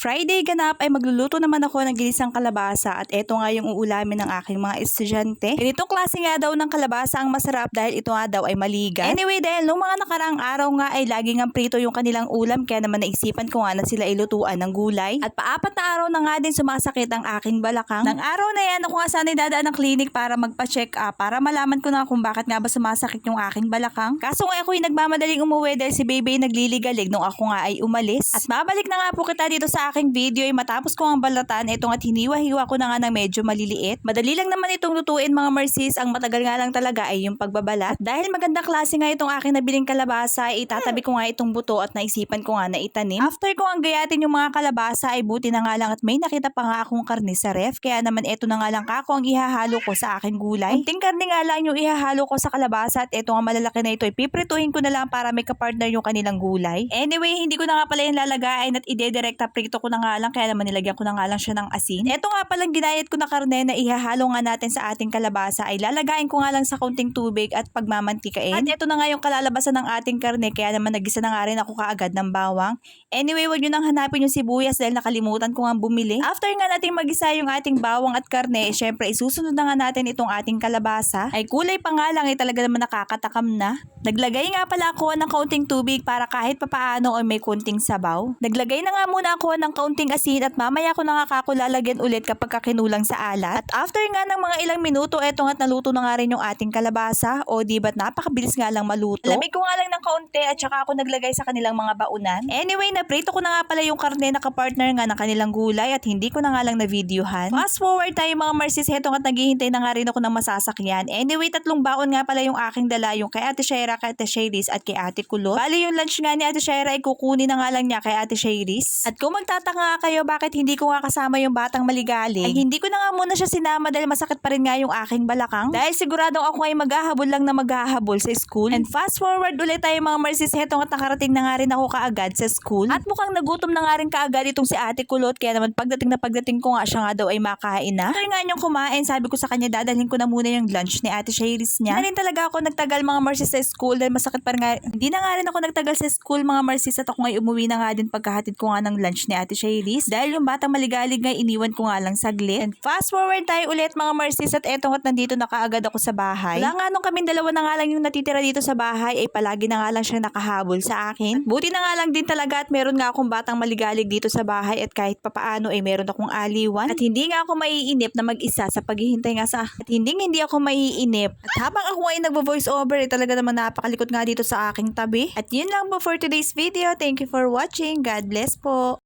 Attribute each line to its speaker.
Speaker 1: Friday ganap ay magluluto naman ako ng ginisang kalabasa at eto nga yung uulamin ng aking mga estudyante. Ganitong klase nga daw ng kalabasa ang masarap dahil ito nga daw ay maligan. Anyway, dahil nung mga nakaraang araw nga ay laging ang prito yung kanilang ulam kaya naman naisipan ko nga na sila ilutuan ng gulay. At paapat na araw na nga din sumasakit ang aking balakang. Nang araw na yan ako nga sana dadaan ng clinic para magpa-check up para malaman ko na kung bakit nga ba sumasakit yung aking balakang. Kaso nga ako'y nagmamadaling umuwi dahil si baby nagliligalig nung ako nga ay umalis. At mabalik na nga po kita dito sa aking video ay matapos ko ang balatan itong at hiniwa-hiwa ko na nga ng medyo maliliit. Madali lang naman itong lutuin mga marsis. Ang matagal nga lang talaga ay yung pagbabalat. At dahil magandang klase nga itong aking nabiling kalabasa ay itatabi ko nga itong buto at naisipan ko nga na itanim. After ko ang gayatin yung mga kalabasa ay buti na nga lang at may nakita pa nga akong karne sa ref. Kaya naman eto na nga lang kako ang ihahalo ko sa aking gulay. Kunting karne nga lang yung ihahalo ko sa kalabasa at eto nga malalaki na ito ay piprituhin ko na lang para may kapartner yung kanilang gulay. Anyway, hindi ko na nga pala yung lalagain at ide-direkta prito ko na nga lang kaya naman nilagyan ko na nga lang siya ng asin. Eto nga palang ginayat ko na karne na ihahalo nga natin sa ating kalabasa ay lalagain ko nga lang sa kaunting tubig at pagmamantikain. At eto na nga yung kalalabasan ng ating karne kaya naman nagisa na nga rin ako kaagad ng bawang. Anyway, wag nyo nang hanapin yung sibuyas dahil nakalimutan ko nga bumili. After nga nating magisa yung ating bawang at karne, eh, syempre isusunod na nga natin itong ating kalabasa. Ay kulay pa nga lang ay talaga naman nakakatakam na. Naglagay nga pala ako ng kaunting tubig para kahit papaano ay may kunting sabaw. Naglagay na nga muna ako ng kaunting asin at mamaya ko na nga ulit kapag kakinulang sa alat. At after nga ng mga ilang minuto, eto nga't naluto na nga rin yung ating kalabasa. O di ba't napakabilis nga lang maluto. Lamig ko nga lang ng kaunti at saka ako naglagay sa kanilang mga baunan. Anyway, naprito ko na nga pala yung karne na kapartner nga ng kanilang gulay at hindi ko na nga lang na-videohan. Fast forward tayo mga marsis, heto nga't naghihintay na nga rin ako ng masasakyan. Anyway, tatlong baon nga pala yung aking dala, yung kay Ate Shera, kay Ate Shairis at kay Ate Kulot. Bali yung lunch nga ni Ate Shera ay kukunin na nga lang niya kay Ate Shairis. At kung magtataka nga kayo bakit hindi ko nga kasama yung batang maligalig, ay hindi ko na nga muna siya sinama dahil masakit pa rin nga yung aking balakang. Dahil siguradong ako ay maghahabol lang na maghahabol sa school. And fast forward ulit tayo mga marsis, heto nga't nakarating na nga rin ako kaagad sa school. At mukhang nagutom na nga rin kaagad itong si Ate Kulot kaya naman pagdating na pagdating ko nga siya nga daw ay makain na. After nga niyong kumain, sabi ko sa kanya dadalhin ko na muna yung lunch ni Ate Shairis niya. Na rin talaga ako nagtagal mga marsis sa school dahil masakit pa rin nga. Hindi na nga rin ako nagtagal sa school mga marsis at ako nga umuwi na nga din pagkahatid ko nga ng lunch ni Ate Shairis. Dahil yung batang maligalig nga iniwan ko nga lang saglit. And fast forward tayo ulit mga marsis at eto nga't nandito na kaagad ako sa bahay. Wala nga nung kaming dalawa na nga lang yung natitira dito sa bahay ay palagi na nga lang siya nakahabol sa akin. Buti na nga lang din talaga at meron nga akong batang maligalig dito sa bahay at kahit papaano ay meron akong aliwan. At hindi nga ako maiinip na mag-isa sa paghihintay nga sa at hindi hindi ako maiinip. At habang ako ay nagvo-voice over ay talaga naman napakalikot nga dito sa aking tabi. At yun lang po for today's video. Thank you for watching. God bless po.